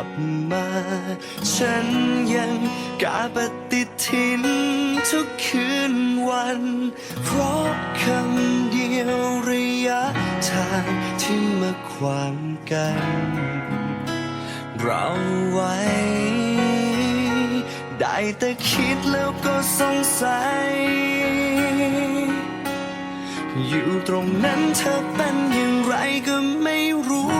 ลับมา ฉันยังกาปฏิทินทุกคืนวัน เพราะคำเดียวระยะทางที่มาขวางกัน เราไว้ ได้แต่คิดแล้วก็สงสัย อยู่ตรงนั้นเธอเป็นอย่างไรก็ไม่รู้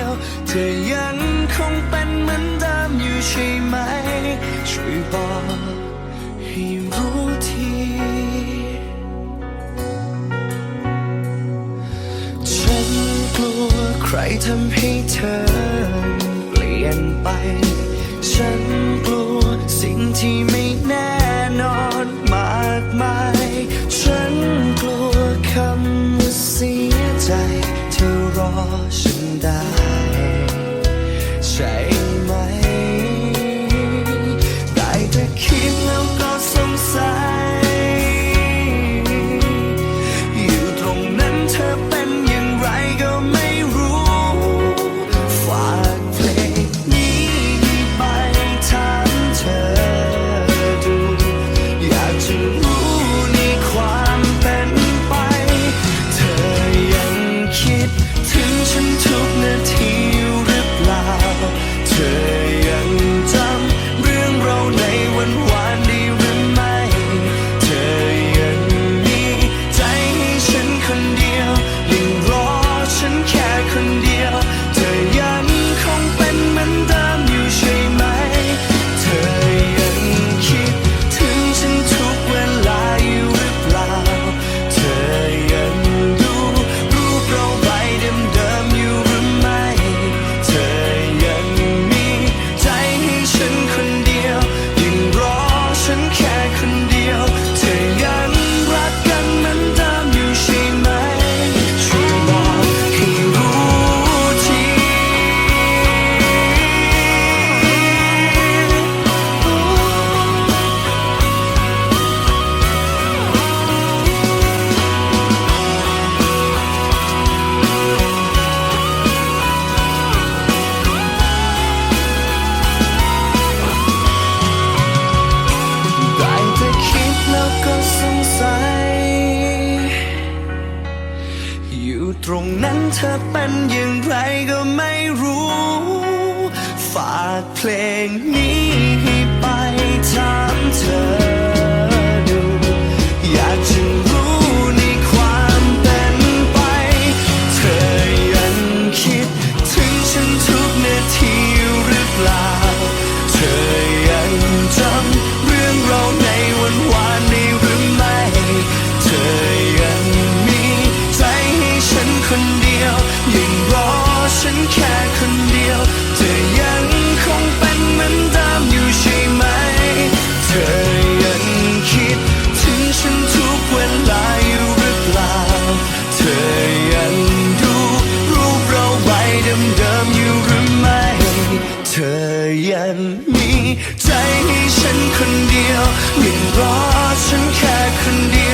ยว เธอยังคงเป็นเหมือนเดิมอยู่ใช่ไหม ช่วยบอกให้รู้ทีฉันกลัวใครทำให้เธอเปลี่ยนไป ฉันกลัวสิ่งที่ไม่แน่นอนมากมาย ฉันกลัวคำว่าเสียใจ เธอรอฉันได้ ตรงนั้นเธอเป็นอย่างไรก็ไม่รู้ ฝากเพลงนี้ ธอยังมีใจให้ฉันคนเดียวยังรอฉันแค่คนเดียว